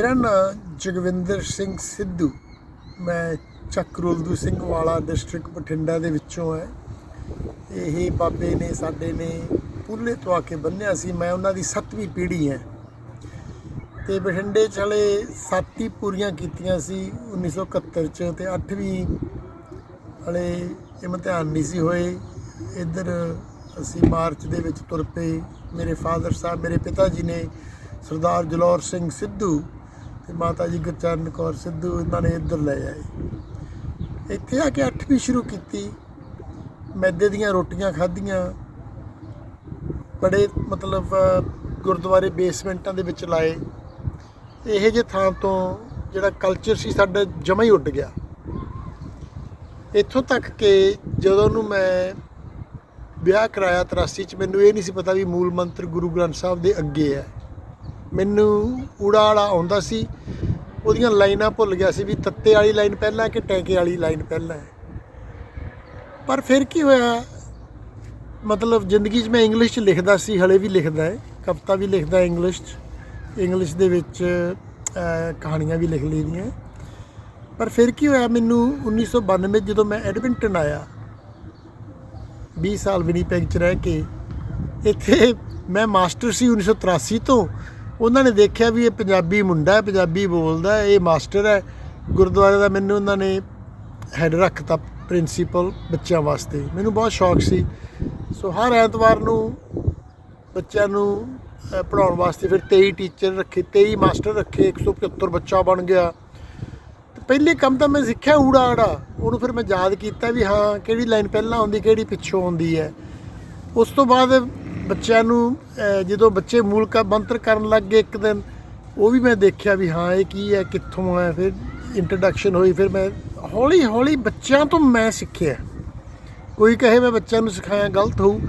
ਮੇਰਾ ਨਾਮ ਜਗਵਿੰਦਰ ਸਿੰਘ ਸਿੱਧੂ। ਮੈਂ ਚੱਕਰੁਲਦੂ ਸਿੰਘ ਵਾਲਾ ਡਿਸਟ੍ਰਿਕਟ ਬਠਿੰਡਾ ਦੇ ਵਿੱਚੋਂ ਹੈ। ਇਹ ਬਾਬੇ ਨੇ ਸਾਡੇ ਨੇ ਪੁੱਲੇ ਤੋਂ ਆ ਕੇ ਬੰਨਿਆ ਸੀ। ਮੈਂ ਉਹਨਾਂ ਦੀ 7ਵੀਂ ਪੀੜ੍ਹੀ ਹੈ। ਤੇ ਬਠਿੰਡੇ ਚਲੇ ਸੱਤ ਹੀ ਪੂਰੀਆਂ ਕੀਤੀਆਂ ਸੀ 1971 ਚ ਤੇ 8ਵੀਂ ਵਾਲੇ ਇਮਤਿਹਾਨ ਨਹੀਂ ਸੀ ਹੋਏ। ਇੱਧਰ ਅਸੀਂ ਮਾਰਚ ਦੇ ਵਿੱਚ ਤੁਰ ਪਏ। ਮੇਰੇ ਫਾਦਰ ਸਾਹਿਬ, ਮੇਰੇ ਪਿਤਾ ਜੀ ਨੇ ਸਰਦਾਰ ਜਲੌਰ ਸਿੰਘ ਸਿੱਧੂ ਤੇ ਮਾਤਾ ਜੀ ਗੁਰਚਰਨ ਕੌਰ ਸਿੱਧੂ, ਇਹਨਾਂ ਨੇ ਇੱਧਰ ਲੈ ਆਏ। ਇੱਥੇ ਆ ਕੇ 8ਵੀਂ ਸ਼ੁਰੂ ਕੀਤੀ। ਮੈਦੇ ਦੀਆਂ ਰੋਟੀਆਂ ਖਾਧੀਆਂ। ਬੜੇ ਮਤਲਬ, ਗੁਰਦੁਆਰੇ ਬੇਸਮੈਂਟਾਂ ਦੇ ਵਿੱਚ ਲਾਏ। ਇਹੋ ਜਿਹੇ ਥਾਂ ਤੋਂ ਜਿਹੜਾ ਕਲਚਰ ਸੀ, ਸਾਡਾ ਜਮਾ ਹੀ ਉੱਡ ਗਿਆ। ਇੱਥੋਂ ਤੱਕ ਕਿ ਜਦੋਂ ਨੂੰ ਮੈਂ ਵਿਆਹ ਕਰਾਇਆ 83 ਚ, ਮੈਨੂੰ ਇਹ ਨਹੀਂ ਸੀ ਪਤਾ ਵੀ ਮੂਲ ਮੰਤਰ ਗੁਰੂ ਗ੍ਰੰਥ ਸਾਹਿਬ ਦੇ ਅੱਗੇ ਹੈ। ਮੈਨੂੰ ਊੜਾ ਵਾਲਾ ਆਉਂਦਾ ਸੀ, ਉਹਦੀਆਂ ਲਾਈਨਾਂ ਭੁੱਲ ਗਿਆ ਸੀ ਵੀ ਤੱਤੇ ਵਾਲੀ ਲਾਈਨ ਪਹਿਲਾਂ ਕਿ ਟੈਂਕੇ ਵਾਲੀ ਲਾਈਨ ਪਹਿਲਾਂ। ਪਰ ਫਿਰ ਕੀ ਹੋਇਆ? ਮਤਲਬ ਜ਼ਿੰਦਗੀ 'ਚ ਮੈਂ ਇੰਗਲਿਸ਼ 'ਚ ਲਿਖਦਾ ਸੀ, ਹਲੇ ਵੀ ਲਿਖਦਾ ਹੈ, ਕਵਿਤਾ ਵੀ ਲਿਖਦਾ ਇੰਗਲਿਸ਼ 'ਚ। ਇੰਗਲਿਸ਼ ਦੇ ਵਿੱਚ ਕਹਾਣੀਆਂ ਵੀ ਲਿਖ ਲਈਆਂ ਪਰ ਫਿਰ ਕੀ ਹੋਇਆ? ਮੈਨੂੰ 1992 ਜਦੋਂ ਮੈਂ ਐਡਮਿੰਟਨ ਆਇਆ 20 ਸਾਲ ਵਿਨੀਪੈਗ ਚ ਰਹਿ ਕੇ, ਇੱਥੇ ਮੈਂ ਮਾਸਟਰ ਸੀ 1983 ਤੋਂ। ਉਹਨਾਂ ਨੇ ਦੇਖਿਆ ਵੀ ਇਹ ਪੰਜਾਬੀ ਮੁੰਡਾ ਹੈ ਪੰਜਾਬੀ ਬੋਲਦਾ ਹੈ ਇਹ ਮਾਸਟਰ ਹੈ। ਗੁਰਦੁਆਰੇ ਦਾ ਮੈਨੂੰ ਉਹਨਾਂ ਨੇ ਹੈਡ ਰੱਖਤਾ ਪ੍ਰਿੰਸੀਪਲ ਬੱਚਿਆਂ ਵਾਸਤੇ। ਮੈਨੂੰ ਬਹੁਤ ਸ਼ੌਕ ਸੀ। ਸੋ ਹਰ ਐਤਵਾਰ ਨੂੰ ਬੱਚਿਆਂ ਨੂੰ ਅਹ, ਪੜ੍ਹਾਉਣ ਵਾਸਤੇ ਫਿਰ 23 ਟੀਚਰ ਰੱਖੇ 23 ਮਾਸਟਰ ਰੱਖੇ 175 ਬੱਚਾ ਬਣ ਗਿਆ। ਤੇ ਪਹਿਲੇ ਕੰਮ ਤਾਂ ਮੈਂ ਸਿੱਖਿਆ ਊੜਾ ਆੜਾ ਉਹਨੂੰ ਫਿਰ ਮੈਂ ਯਾਦ ਕੀਤਾ ਵੀ ਹਾਂ ਕਿਹੜੀ ਲਾਈਨ ਪਹਿਲਾਂ ਆਉਂਦੀ ਕਿਹੜੀ ਪਿੱਛੋਂ ਆਉਂਦੀ ਹੈ। ਉਸ ਤੋਂ ਬਾਅਦ ਬੱਚਿਆਂ ਨੂੰ ਜਦੋਂ ਬੱਚੇ ਮੂਲਕਾ ਮੰਤਰ ਕਰਨ ਲੱਗ ਗਏ ਇੱਕ ਦਿਨ, ਉਹ ਵੀ ਮੈਂ ਦੇਖਿਆ ਵੀ ਹਾਂ, ਇਹ ਕੀ ਹੈ, ਕਿੱਥੋਂ ਆਇਆ, ਫਿਰ ਇੰਟਰੋਡਕਸ਼ਨ ਹੋਈ, ਫਿਰ ਮੈਂ ਹੌਲੀ ਹੌਲੀ ਬੱਚਿਆਂ ਤੋਂ ਮੈਂ ਸਿੱਖਿਆ। ਕੋਈ ਕਹੇ ਮੈਂ ਬੱਚਿਆਂ ਨੂੰ ਸਿਖਾਇਆ ਗਲਤ ਹੋਊ।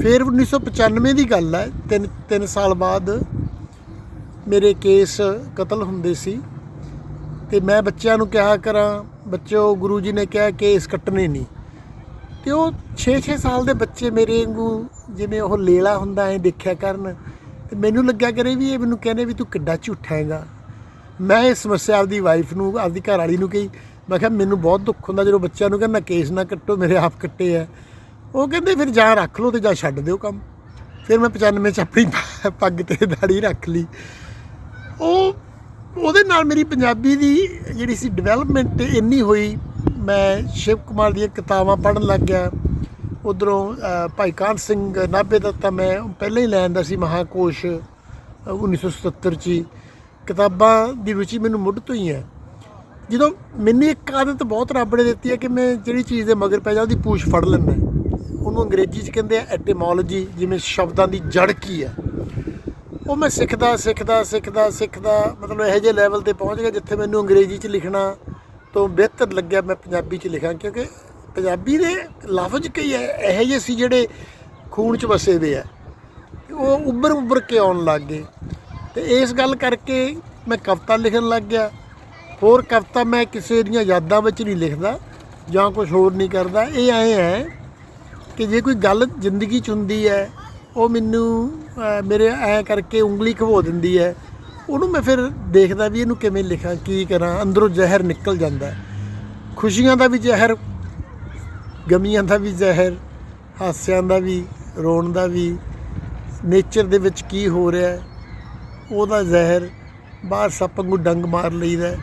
ਫਿਰ 1995 ਦੀ ਗੱਲ ਹੈ, ਤਿੰਨ ਤਿੰਨ ਸਾਲ ਬਾਅਦ ਮੇਰੇ ਕੇਸ ਕਤਲ ਹੁੰਦੇ ਸੀ। ਤੇ ਮੈਂ ਬੱਚਿਆਂ ਨੂੰ ਕਿਹਾ ਕਰਾਂ, ਬੱਚਿਓ ਗੁਰੂ ਜੀ ਨੇ ਕਿਹਾ ਕਿ ਇਸ ਕੱਟਣੇ ਨਹੀਂ। ਤੇ ਉਹ 6-6 ਸਾਲ ਦੇ ਬੱਚੇ ਮੇਰੇ ਵਾਂਗੂ ਜਿਵੇਂ ਉਹ ਲੇਲਾ ਹੁੰਦਾ ਐ ਦੇਖਿਆ ਕਰਨ, ਤੇ ਮੈਨੂੰ ਲੱਗਿਆ ਕਰੇ ਵੀ ਇਹ ਮੈਨੂੰ ਕਹਿੰਦੇ ਵੀ ਤੂੰ ਕਿੱਡਾ ਝੂਠਾ ਹੈਗਾ। ਮੈਂ ਇਹ ਸਮੱਸਿਆ ਆਪਦੀ ਵਾਈਫ ਨੂੰ, ਆਪਦੀ ਘਰ ਵਾਲੀ ਨੂੰ ਕਹੀ, ਮੈਂ ਕਿਹਾ ਮੈਨੂੰ ਬਹੁਤ ਦੁੱਖ ਹੁੰਦਾ ਜਦੋਂ ਬੱਚਿਆਂ ਨੂੰ ਕਹਿੰਦਾ ਕੇਸ ਨਾ ਕੱਟੋ, ਮੇਰੇ ਆਪ ਕੱਟੇ ਆ। ਉਹ ਕਹਿੰਦੇ, ਫਿਰ ਜਾਂ ਰੱਖ ਲਓ ਤੇ ਜਾਂ ਛੱਡ ਦਿਓ ਕੰਮ। ਫਿਰ ਮੈਂ 95 ਚ ਆਪਣੀ ਪੱਗ ਤੇ ਦਾੜੀ ਰੱਖ ਲਈ। ਉਹ ਉਹਦੇ ਨਾਲ ਮੇਰੀ ਪੰਜਾਬੀ ਦੀ ਜਿਹੜੀ ਸੀ ਡਿਵੈਲਪਮੈਂਟ ਇੰਨੀ ਹੋਈ ਮੈਂ ਸ਼ਿਵ ਕੁਮਾਰ ਦੀਆਂ ਕਿਤਾਬਾਂ ਪੜ੍ਹਨ ਲੱਗ ਗਿਆ। ਉਧਰੋਂ ਭਾਈ ਕਾਨ ਸਿੰਘ ਨਾਭੇ ਦਾ ਤਾਂ ਮੈਂ ਪਹਿਲਾਂ ਹੀ ਲੈ ਆਂਦਾ ਸੀ ਮਹਾਕੋਸ਼ ਅ, 1977 ਚ ਹੀ। ਕਿਤਾਬਾਂ ਦੀ ਰੁਚੀ ਮੈਨੂੰ ਮੁੱਢ ਤੋਂ ਹੀ ਹੈ। ਜਦੋਂ ਮੈਨੂੰ ਇੱਕ ਆਦਤ ਬਹੁਤ ਰੱਬ ਨੇ ਦਿੱਤੀ ਹੈ ਕਿ ਮੈਂ ਜਿਹੜੀ ਚੀਜ਼ ਦੇ ਮਗਰ ਪੈ ਜਾ ਉਹਦੀ ਪੂਛ ਫੜ ਲੈਂਦਾ। ਉਹਨੂੰ ਅੰਗਰੇਜ਼ੀ 'ਚ ਕਹਿੰਦੇ ਆ ਐਟੀਮੋਲੋਜੀ ਜਿਵੇਂ ਸ਼ਬਦਾਂ ਦੀ ਜੜ ਕੀ ਹੈ। ਉਹ ਮੈਂ ਸਿੱਖਦਾ ਸਿੱਖਦਾ ਸਿੱਖਦਾ ਸਿੱਖਦਾ ਮਤਲਬ ਇਹੋ ਜਿਹੇ ਲੈਵਲ ਤੇ ਪਹੁੰਚ ਗਿਆ ਜਿੱਥੇ ਮੈਨੂੰ ਅੰਗਰੇਜ਼ੀ 'ਚ ਲਿਖਣਾ ਤੋਂ ਬਿਹਤਰ ਲੱਗਿਆ ਮੈਂ ਪੰਜਾਬੀ 'ਚ ਲਿਖਾਂ, ਕਿਉਂਕਿ ਪੰਜਾਬੀ ਦੇ ਲਫ਼ਜ਼ ਕਈ ਇਹੋ ਜਿਹੇ ਸੀ ਜਿਹੜੇ ਖੂਨ 'ਚ ਵਸੇ ਦੇ ਆ ਉਹ ਉੱਭਰ ਉੱਭਰ ਕੇ ਆਉਣ ਲੱਗ ਗਏ। ਤੇ ਇਸ ਗੱਲ ਕਰਕੇ ਮੈਂ ਕਵਿਤਾ ਲਿਖਣ ਲੱਗ ਗਿਆ। ਹੋਰ ਕਵਿਤਾ ਮੈਂ ਕਿਸੇ ਦੀਆਂ ਯਾਦਾਂ ਵਿੱਚ ਨਹੀਂ ਲਿਖਦਾ, ਜਾਂ ਕੁਝ ਹੋਰ ਨਹੀਂ ਕਰਦਾ। ਇਹ ਐਂ ਹੈ ਕਿ ਜੇ ਕੋਈ ਗੱਲ ਜ਼ਿੰਦਗੀ 'ਚ ਹੁੰਦੀ ਹੈ ਉਹ ਮੈਨੂੰ ਮੇਰੇ ਐ ਕਰਕੇ ਉਂਗਲੀ ਖਵੋ ਦਿੰਦੀ ਹੈ ਉਹਨੂੰ ਮੈਂ ਫਿਰ ਦੇਖਦਾ ਵੀ ਇਹਨੂੰ ਕਿਵੇਂ ਲਿਖਾਂ, ਕੀ ਕਰਾਂ, ਅੰਦਰੋਂ ਜ਼ਹਿਰ ਨਿਕਲ ਜਾਂਦਾ ਖੁਸ਼ੀਆਂ ਦਾ ਵੀ ਜ਼ਹਿਰ, ਗਮੀਆਂ ਦਾ ਵੀ ਜ਼ਹਿਰ, ਹਾਸਿਆਂ ਦਾ ਵੀ, ਰੋਣ ਦਾ ਵੀ ਨੇਚਰ ਦੇ ਵਿੱਚ ਕੀ ਹੋ ਰਿਹਾ ਉਹਦਾ ਜ਼ਹਿਰ ਬਾਹਰ ਸੱਪ ਨੂੰ ਡੰਗ ਮਾਰ ਲਈਦਾ ਹੈ।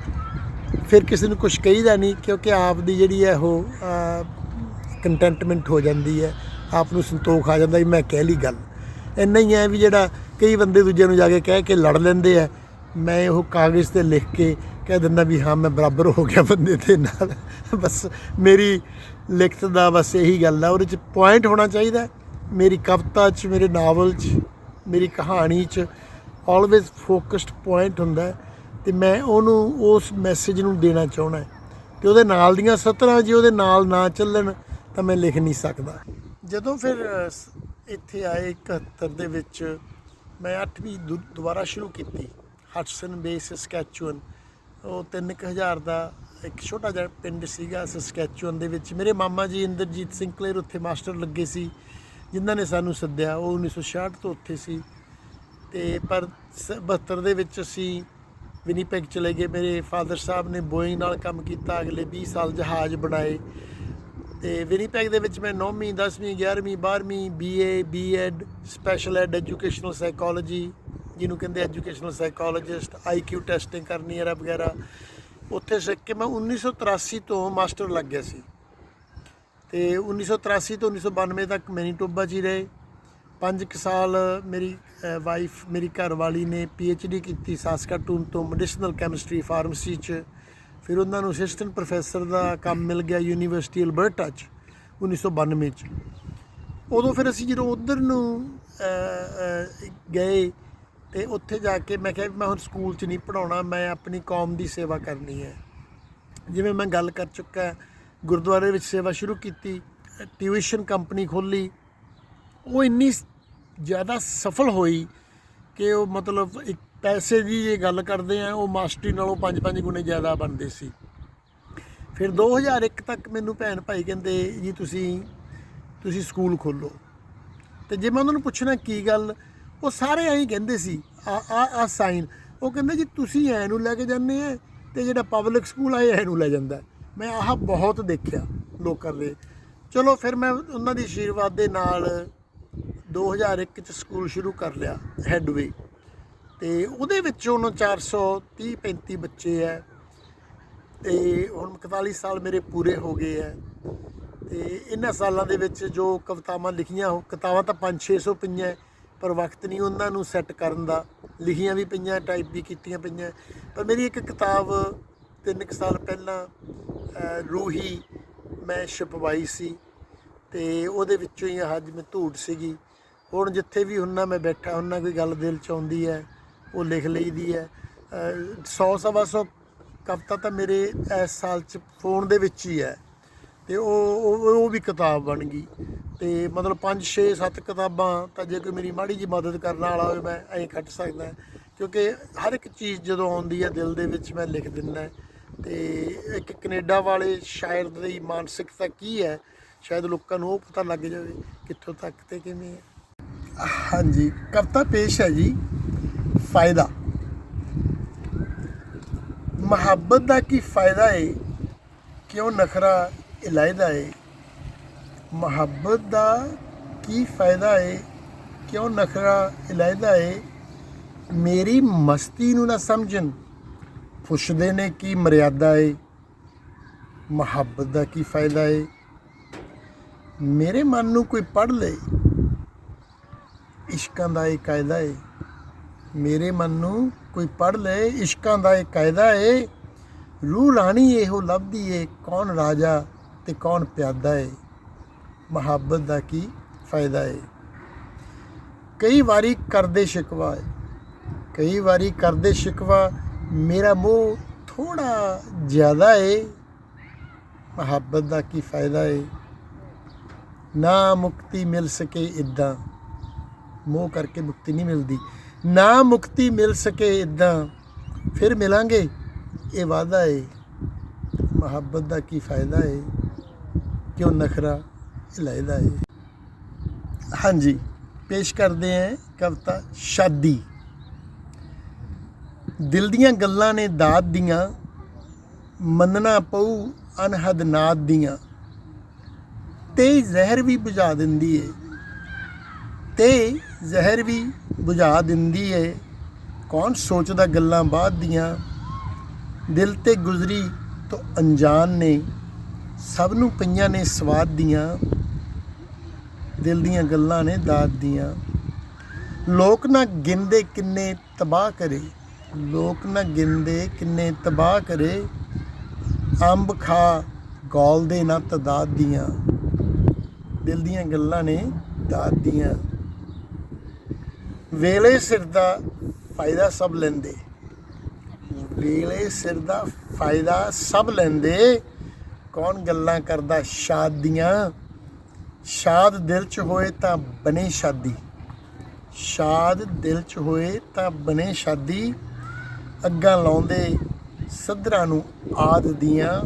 ਫਿਰ ਕਿਸੇ ਨੂੰ ਕੁਝ ਕਹੀਦਾ ਨਹੀਂ, ਕਿਉਂਕਿ ਆਪ ਦੀ ਜਿਹੜੀ ਹੈ ਉਹ ਕੰਟੈਂਟਮੈਂਟ ਹੋ ਜਾਂਦੀ ਹੈ, ਆਪ ਨੂੰ ਸੰਤੋਖ ਆ ਜਾਂਦਾ ਵੀ ਮੈਂ ਕਹਿ ਲਈ ਗੱਲ ਇੰਨਾ ਹੀ ਹੈ ਵੀ ਜਿਹੜਾ ਕਈ ਬੰਦੇ ਦੂਜਿਆਂ ਨੂੰ ਜਾ ਕੇ ਕਹਿ ਕੇ ਲੜ ਲੈਂਦੇ ਆ ਮੈਂ ਉਹ ਕਾਗਜ਼ ਤੇ ਲਿਖ ਕੇ ਕਹਿ ਦਿੰਦਾ ਵੀ ਹਾਂ, ਮੈਂ ਬਰਾਬਰ ਹੋ ਗਿਆ ਬੰਦੇ ਦੇ ਨਾਲ। ਬਸ ਮੇਰੀ ਲਿਖਤ ਦਾ ਬਸ ਇਹੀ ਗੱਲ ਆ, ਉਹਦੇ ਚ ਪੁਆਇੰਟ ਹੋਣਾ ਚਾਹੀਦਾ ਮੇਰੀ ਕਵਿਤਾ ਚ, ਮੇਰੇ ਨਾਵਲ ਚ, ਮੇਰੀ ਕਹਾਣੀ ਚ ਆਲਵੇਜ਼ ਫੋਕਸਡ ਪੁਆਇੰਟ ਹੁੰਦਾ ਹੈ ਤੇ ਮੈਂ ਉਹਨੂੰ, ਉਸ ਮੈਸੇਜ ਨੂੰ ਦੇਣਾ ਚਾਹੁੰਦਾ ਤੇ ਉਹਦੇ ਨਾਲ ਦੀਆਂ ਸਤਰਾਂ, ਜੇ ਉਹਦੇ ਨਾਲ ਨਾ ਚੱਲਣ, ਤਾਂ ਮੈਂ ਲਿਖ ਨਹੀਂ ਸਕਦਾ। ਜਦੋਂ ਫਿਰ ਇੱਥੇ ਆਏ 71 ਦੇ ਵਿੱਚ, ਮੈਂ 8ਵੀਂ ਦੁ- ਦੁਬਾਰਾ ਸ਼ੁਰੂ ਕੀਤੀ। ਹਟਸਨ ਬੇਸ ਸਕੈਚੂਅਨ ਉਹ 3000 ਦਾ ਇੱਕ ਛੋਟਾ ਜਿਹਾ ਪਿੰਡ ਸੀਗਾ ਸਸਕੈਚੂਅਨ ਦੇ ਵਿੱਚ। ਮੇਰੇ ਮਾਮਾ ਜੀ ਇੰਦਰਜੀਤ ਸਿੰਘ ਕਲੇਰ ਉੱਥੇ ਮਾਸਟਰ ਲੱਗੇ ਸੀ, ਜਿਨ੍ਹਾਂ ਨੇ ਸਾਨੂੰ ਸੱਦਿਆ। ਉਹ 1966 ਤੋਂ ਉੱਥੇ ਸੀ। ਤੇ ਪਰ ਸ- 72 ਦੇ ਵਿੱਚ ਅਸੀਂ ਵਿਨੀਪੈਗ ਚਲੇ ਗਏ। ਮੇਰੇ ਫਾਦਰ ਸਾਹਿਬ ਨੇ ਬੋਇੰਗ ਨਾਲ ਕੰਮ ਕੀਤਾ, ਅਗਲੇ 20 ਸਾਲ ਜਹਾਜ਼ ਬਣਾਏ। ਤੇ ਵਿਨੀਪੈਗ ਦੇ ਵਿੱਚ ਮੈਂ 9ਵੀਂ 10ਵੀਂ 11ਵੀਂ 12ਵੀਂ BA BEd special ed educational psychology ਜਿਹਨੂੰ ਕਹਿੰਦੇ ਐਜੂਕੇਸ਼ਨਲ ਸਾਈਕੋਲੋਜਿਸਟ ਆਈਕਿਊ ਟੈਸਟਿੰਗ ਕਰਨੀ ਹੈ ਵਗੈਰਾ। ਉੱਥੇ ਸਿੱਖ ਕੇ ਮੈਂ 1983 ਤੋਂ ਮਾਸਟਰ ਲੱਗ ਗਿਆ ਸੀ। ਤੇ 1983 ਤੋਂ 1992 ਤੱਕ ਮੈਨੀਟੋਬਾ 'ਚ ਹੀ ਰਹੇ। ਪੰਜ ਕੁ ਸਾਲ ਮੇਰੀ ਵਾਈਫ ਮੇਰੀ ਘਰ ਵਾਲੀ ਨੇ ਡੀ ਕੀਤੀ ਸਾਸਕਾਟੂਨ ਤੋਂ ਮੈਡੀਸਨਲ ਕੈਮਿਸਟਰੀ ਫਾਰਮੇਸੀ 'ਚ। ਫਿਰ ਉਹਨਾਂ ਨੂੰ ਅਸਿਸਟੈਂਟ ਪ੍ਰੋਫੈਸਰ ਦਾ ਕੰਮ ਮਿਲ ਗਿਆ ਯੂਨੀਵਰਸਿਟੀ ਅਲਬਰਟਾ 'ਚ 1992 'ਚ। ਉਦੋਂ ਫਿਰ ਅਸੀਂ ਜਦੋਂ ਉਧਰ ਨੂੰ ਗਏ ਤੇ ਉੱਥੇ ਜਾ ਕੇ ਮੈਂ ਕਿਹਾ ਮੈਂ ਹੁਣ ਸਕੂਲ 'ਚ ਨਹੀਂ ਪੜਾਉਣਾ ਮੈਂ ਆਪਣੀ ਕੌਮ ਦੀ ਸੇਵਾ ਕਰਨੀ ਹੈ। ਜਿਵੇਂ ਮੈਂ ਗੱਲ ਕਰ ਚੁੱਕਾ, ਗੁਰਦੁਆਰੇ ਵਿੱਚ ਸੇਵਾ ਸ਼ੁਰੂ ਕੀਤੀ, ਟਿਊਸ਼ਨ ਕੰਪਨੀ ਖੋਲੀ ਉਹ ਇੰਨੀ ਜ਼ਿਆਦਾ ਸਫਲ ਹੋਈ ਕਿ ਉਹ ਮਤਲਬ ਇੱਕ ਪੈਸੇ ਦੀ ਜੇ ਗੱਲ ਕਰਦੇ ਆ, ਉਹ ਮਾਸਟਰੀ ਨਾਲੋਂ 5-5 ਗੁਣੇ ਜ਼ਿਆਦਾ ਬਣਦੇ ਸੀ। ਫਿਰ 2001 ਤੱਕ ਮੈਨੂੰ ਭੈਣ ਭਾਈ ਕਹਿੰਦੇ, ਜੀ ਤੁਸੀਂ ਤੁਸੀਂ ਸਕੂਲ ਖੋਲੋ ਤੇ ਜੇ ਮੈਂ ਉਹਨਾਂ ਨੂੰ ਪੁੱਛਣਾ ਕੀ ਗੱਲ ਉਹ ਸਾਰੇ ਐਂ ਕਹਿੰਦੇ ਸੀ, ਆ ਆ ਆ ਸਾਈਨ ਉਹ ਕਹਿੰਦੇ ਜੀ, ਤੁਸੀਂ ਐ ਨੂੰ ਲੈ ਕੇ ਜਾਂਦੇ ਆ ਤੇ ਜਿਹੜਾ ਪਬਲਿਕ ਸਕੂਲ ਆ, ਇਹ ਨੂੰ ਲੈ ਜਾਂਦਾ। ਮੈਂ ਆਹ ਬਹੁਤ ਦੇਖਿਆ ਲੋਕਾਂ ਦੇ। ਚਲੋ ਫਿਰ ਮੈਂ ਉਹਨਾਂ ਦੀ ਆਸ਼ੀਰਵਾਦ ਦੇ ਨਾਲ 2001 ਚ ਸਕੂਲ ਸ਼ੁਰੂ ਕਰ ਲਿਆ ਹੈਡਵੇ ਤੇ ਉਹਦੇ ਵਿੱਚ ਹੁਣ 430 35 ਬੱਚੇ ਐ। ਤੇ ਹੁਣ 41 ਸਾਲ ਮੇਰੇ ਪੂਰੇ ਹੋ ਗਏ ਐ। ਤੇ ਇਹਨਾਂ ਸਾਲਾਂ ਦੇ ਵਿੱਚ ਜੋ ਕਵਿਤਾਵਾਂ ਲਿਖੀਆਂ, ਉਹ ਕਿਤਾਬਾਂ ਤਾਂ 5-600 ਪਈਆਂ ਪਰ ਵਕਤ ਨਹੀਂ ਉਹਨਾਂ ਨੂੰ ਸੈੱਟ ਕਰਨ ਦਾ। ਲਿਖੀਆਂ ਵੀ ਪਈਆਂ ਟਾਈਪ ਵੀ ਕੀਤੀਆਂ ਪਈਆਂ। ਪਰ ਮੇਰੀ ਇੱਕ ਕਿਤਾਬ ਤਿੰਨ ਕੁ ਸਾਲ ਪਹਿਲਾਂ ਰੂਹੀ ਮੈਂ ਛਪਵਾਈ ਸੀ ਤੇ ਉਹਦੇ ਵਿੱਚੋਂ ਹੀ ਅੱਜ ਮੈਂ ਧੂੜ ਸੀਗੀ। ਹੁਣ ਜਿੱਥੇ ਵੀ ਹੁੰਨਾ ਮੈਂ ਬੈਠਾ ਹੁੰਨਾ ਕੋਈ ਗੱਲ ਦਿਲ ਚ ਆਉਂਦੀ ਹੈ, ਉਹ ਲਿਖ ਲਈਦੀ ਹੈ। 100 ਸਵਾ ਸੌ ਕਵਿਤਾ ਤਾਂ ਮੇਰੇ ਇਸ ਸਾਲ ਚ ਫੋਨ ਦੇ ਵਿੱਚ ਹੀ ਹੈ। ਤੇ ਉਹ ਉਹ ਉਹ ਵੀ ਕਿਤਾਬ ਬਣ ਗਈ। ਤੇ ਮਤਲਬ 5 6 7 ਕਿਤਾਬਾਂ ਤਾਂ ਜੇ ਕੋਈ ਮੇਰੀ ਮਾੜੀ ਜੀ ਮਦਦ ਕਰਨ ਵਾਲਾ ਹੋਵੇ, ਮੈਂ ਐਂ ਕੱਟ ਸਕਦਾ ਕਿਉਂਕਿ ਹਰ ਇੱਕ ਚੀਜ਼ ਜਦੋਂ ਆਉਂਦੀ ਹੈ, ਦਿਲ ਦੇ ਵਿੱਚ ਮੈਂ ਲਿਖ ਦਿੰਦਾ ਤੇ ਇੱਕ ਕੈਨੇਡਾ ਵਾਲੇ ਸ਼ਾਇਰ ਦੀ ਮਾਨਸਿਕਤਾ ਕੀ ਹੈ? ਸ਼ਾਇਦ ਲੋਕਾਂ ਨੂੰ ਉਹ ਪਤਾ ਲੱਗ ਜਾਵੇ ਕਿੱਥੋਂ ਤੱਕ ਤੇ ਕਿਵੇਂ ਹੈ। ਹਾਂਜੀ, ਕਵਿਤਾ ਪੇਸ਼ ਹੈ ਜੀ। ਫਾਇਦਾ। ਮੁਹੱਬਤ ਦਾ ਕੀ ਫਾਇਦਾ ਹੈ ਕਿਉਂ ਨਖਰਾ ਇਲਾਇਦਾ ਏ। ਮੁਹੱਬਤ ਦਾ ਕੀ ਫਾਇਦਾ ਏ? ਕਿਉਂ ਨਖਰਾ ਇਲਾਇਦਾ ਏ? ਮੇਰੀ ਮਸਤੀ ਨੂੰ ਨਾ ਸਮਝਣ। ਪੁੱਛਦੇ ਨੇ ਕੀ ਮਰਿਆਦਾ ਏ। ਮੁਹੱਬਤ ਦਾ ਕੀ ਫਾਇਦਾ ਏ? ਮੇਰੇ ਮਨ ਨੂੰ ਕੋਈ ਪੜ ਲੇ। ਇਸ਼ਕਾਂ ਦਾ ਇਹ ਕਾਇਦਾ ਏ। ਮੇਰੇ ਮਨ ਨੂੰ ਕੋਈ ਪੜ ਲੇ, ਇਸ਼ਕਾਂ ਦਾ ਇਹ ਕਾਇਦਾ ਏ। ਰੂਹ ਰਾਣੀ ਇਹੋ ਲੱਭਦੀ ਏ। ਕੌਣ ਰਾਜਾ? ਤੇ ਕੌਣ ਪਿਆਦਾ ਏ? ਮੁਹੱਬਤ ਦਾ ਕੀ ਫਾਇਦਾ ਏ? ਕਈ ਵਾਰੀ ਕਰਦੇ ਸ਼ਿਕਵਾ ਏ। ਕਈ ਵਾਰੀ ਕਰਦੇ ਸ਼ਿਕਵਾ, ਮੇਰਾ ਮੋਹ ਥੋੜਾ ਜ਼ਿਆਦਾ ਏ। ਮੁਹੱਬਤ ਦਾ ਕੀ ਫਾਇਦਾ ਏ? ਨਾ ਮੁਕਤੀ ਮਿਲ ਸਕੇ ਇਦਾਂ ਮੋਹ ਕਰਕੇ ਮੁਕਤੀ ਨਹੀਂ ਮਿਲਦੀ। ਨਾ ਮੁਕਤੀ ਮਿਲ ਸਕੇ ਇਦਾਂ ਫਿਰ ਮਿਲਾਂਗੇ। ਇਹ ਵਾਦਾ ਏ। ਮੁਹੱਬਤ ਦਾ ਕੀ ਫਾਇਦਾ ਏ? ਕਿਉਂ ਨਖਰਾ ਇਲਾਇਦਾ ਏ ਹਾਂਜੀ, ਪੇਸ਼ ਕਰਦੇ ਹਾਂ ਕਵਿਤਾ ਸ਼ਾਦੀ। ਦਿਲ ਦੀਆਂ ਗੱਲਾਂ ਨੇ ਦਾਤ ਦੀਆਂ, ਮੰਨਣਾ ਪਊ ਅਨਹਦ ਨਾਦ ਦੀਆਂ। ਤੇ ਜ਼ਹਿਰ ਵੀ ਬੁਝਾ ਦਿੰਦੀ ਏ। ਤੇ ਜ਼ਹਿਰ ਵੀ ਬੁਝਾ ਦਿੰਦੀ ਏ। ਕੌਣ ਸੋਚਦਾ ਗੱਲਾਂ ਬਾਅਦ ਦੀਆਂ? ਦਿਲ ਤੇ ਗੁਜ਼ਰੀ ਤੋਂ ਅਣਜਾਣ ਨੇ। ਸਭ ਨੂੰ ਪਈਆਂ ਨੇ ਸਵਾਦ ਦੀਆਂ, ਦਿਲ ਦੀਆਂ ਗੱਲਾਂ ਨੇ ਦਾਤ ਦੀਆਂ। ਲੋਕ ਨਾ ਗਿਣਦੇ ਕਿੰਨੇ ਤਬਾਹ ਕਰੇ, ਲੋਕ ਨਾ ਗਿਣਦੇ ਕਿੰਨੇ ਤਬਾਹ ਕਰੇ। ਅੰਬ ਖਾ ਗੋਲ ਦੇ ਨਾ ਤਦਾਦ ਦੀਆਂ। ਦਿਲ ਦੀਆਂ ਗੱਲਾਂ ਨੇ ਦਾਤ ਦੀਆਂ। ਵੇਲੇ ਸਿਰ ਦਾ ਫਾਇਦਾ ਸਭ ਲੈਂਦੇ। ਵੇਲੇ ਸਿਰ ਦਾ ਫਾਇਦਾ ਸਭ ਲੈਂਦੇ। ਕੌਣ ਗੱਲਾਂ ਕਰਦਾ ਸ਼ਾਦ ਦੀਆਂ? ਸ਼ਾਦ ਦਿਲ ਚ ਹੋਏ ਤਾਂ ਬਣੇ ਸ਼ਾਦੀ। ਸ਼ਾਦ ਦਿਲ ਚ ਹੋਏ ਤਾਂ ਬਣੇ ਸ਼ਾਦੀ। ਅੱਗਾਂ ਲਾਉਂਦੇ ਸੱਧਰਾਂ ਨੂੰ ਆਦ ਦੀਆਂ।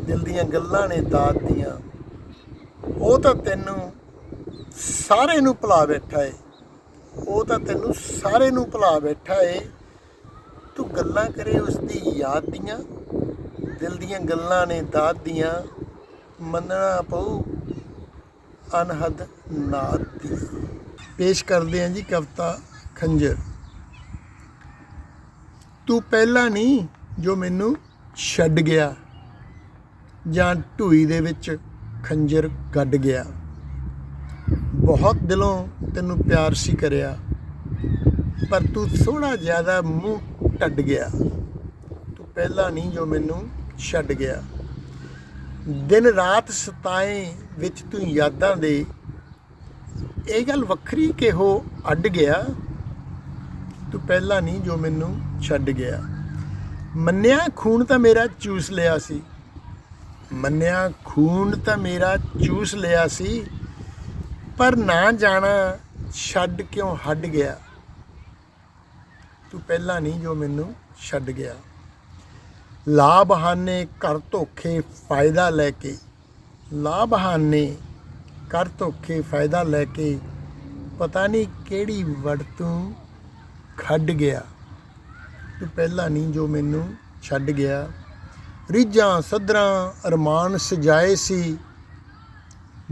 ਦਿਲ ਦੀਆਂ ਗੱਲਾਂ ਨੇ ਦਾਤ ਦੀਆਂ। ਉਹ ਤਾਂ ਤੈਨੂੰ ਸਾਰੇ ਨੂੰ ਭੁਲਾ ਬੈਠਾ ਏ। ਉਹ ਤਾਂ ਤੈਨੂੰ ਸਾਰੇ ਨੂੰ ਭੁਲਾ ਬੈਠਾ ਏ। ਤੂੰ ਗੱਲਾਂ ਕਰੇ ਉਸ ਦੀ ਯਾਦ ਦੀਆਂ। ਦਿਲ ਦੀਆਂ ਗੱਲਾਂ ਨੇ ਦਾਤ ਦੀਆਂ, ਮੰਨਣਾ ਪਊ ਅਨਹਦ ਨਾਦ ਦੀ। ਪੇਸ਼ ਕਰਦੇ ਹਾਂ ਜੀ ਕਵਿਤਾ ਖੰਜਰ। ਤੂੰ ਪਹਿਲਾਂ ਨਹੀਂ ਜੋ ਮੈਨੂੰ ਛੱਡ ਗਿਆ, ਜਾਂ ਢੂਈ ਦੇ ਵਿੱਚ ਖੰਜਰ ਗੱਡ ਗਿਆ। ਬਹੁਤ ਦਿਲੋਂ ਤੈਨੂੰ ਪਿਆਰ ਸੀ ਕਰਿਆ, ਪਰ ਤੂੰ ਥੋੜਾ ਜ਼ਿਆਦਾ ਮੂੰਹ ਟੱਡ ਗਿਆ। ਤੂੰ ਪਹਿਲਾਂ ਨਹੀਂ ਜੋ ਮੈਨੂੰ ਛੱਡ ਗਿਆ। ਦਿਨ ਰਾਤ ਸਤਾਏ ਵਿੱਚ ਤੂੰ ਯਾਦਾਂ ਦੇ। ਇਹ ਗੱਲ ਵੱਖਰੀ ਕਿ ਉਹ ਅੱਡ ਗਿਆ। ਤੂੰ ਪਹਿਲਾਂ ਨਹੀਂ ਜੋ ਮੈਨੂੰ ਛੱਡ ਗਿਆ। ਮੰਨਿਆ ਖੂਨ ਤਾਂ ਮੇਰਾ ਚੂਸ ਲਿਆ ਸੀ। ਮੰਨਿਆ ਖੂਨ ਤਾਂ ਮੇਰਾ ਚੂਸ ਲਿਆ ਸੀ। ਪਰ ਨਾ ਜਾਣਾ ਛੱਡ ਕਿਉਂ ਹੱਡ ਗਿਆ। ਤੂੰ ਪਹਿਲਾਂ ਨਹੀਂ ਜੋ ਮੈਨੂੰ ਛੱਡ ਗਿਆ। ਲਾਭਹਾਨੇ ਕਰ ਧੋਖੇ ਫਾਇਦਾ ਲੈ ਕੇ। ਲਾਭਹਾਨੇ ਕਰ ਧੋਖੇ ਫਾਇਦਾ ਲੈ ਕੇ। ਪਤਾ ਨਹੀਂ ਕਿਹੜੀ ਵੜ ਤੂੰ ਖੱਡ ਗਿਆ। ਤੂੰ ਪਹਿਲਾਂ ਨਹੀਂ ਜੋ ਮੈਨੂੰ ਛੱਡ ਗਿਆ। ਰੀਝਾਂ ਸਦਰਾਂ ਅਰਮਾਨ ਸਜਾਏ ਸੀ।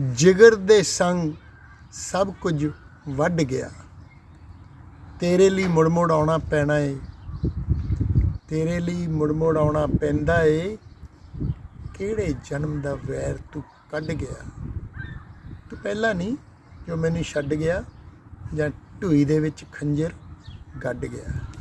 ਜਿਗਰ ਦੇ ਸੰਗ ਸਭ ਕੁਝ ਵੱਢ ਗਿਆ। ਤੇਰੇ ਲਈ ਮੁੜ ਮੁੜ ਆਉਣਾ ਪੈਣਾ ਏ। ਤੇਰੇ ਲਈ ਮੁੜ ਮੁੜ ਆਉਣਾ ਪੈਂਦਾ ਏ। ਕਿਹੜੇ ਜਨਮ ਦਾ ਵੈਰ ਤੂੰ ਕੱਢ ਗਿਆ? ਤੂੰ ਪਹਿਲਾਂ ਨਹੀਂ, ਜੋ ਮੈਨੂੰ ਛੱਡ ਗਿਆ, ਜਾਂ ਢੂਈ ਦੇ ਵਿੱਚ ਖੰਜਰ ਗੱਡ ਗਿਆ।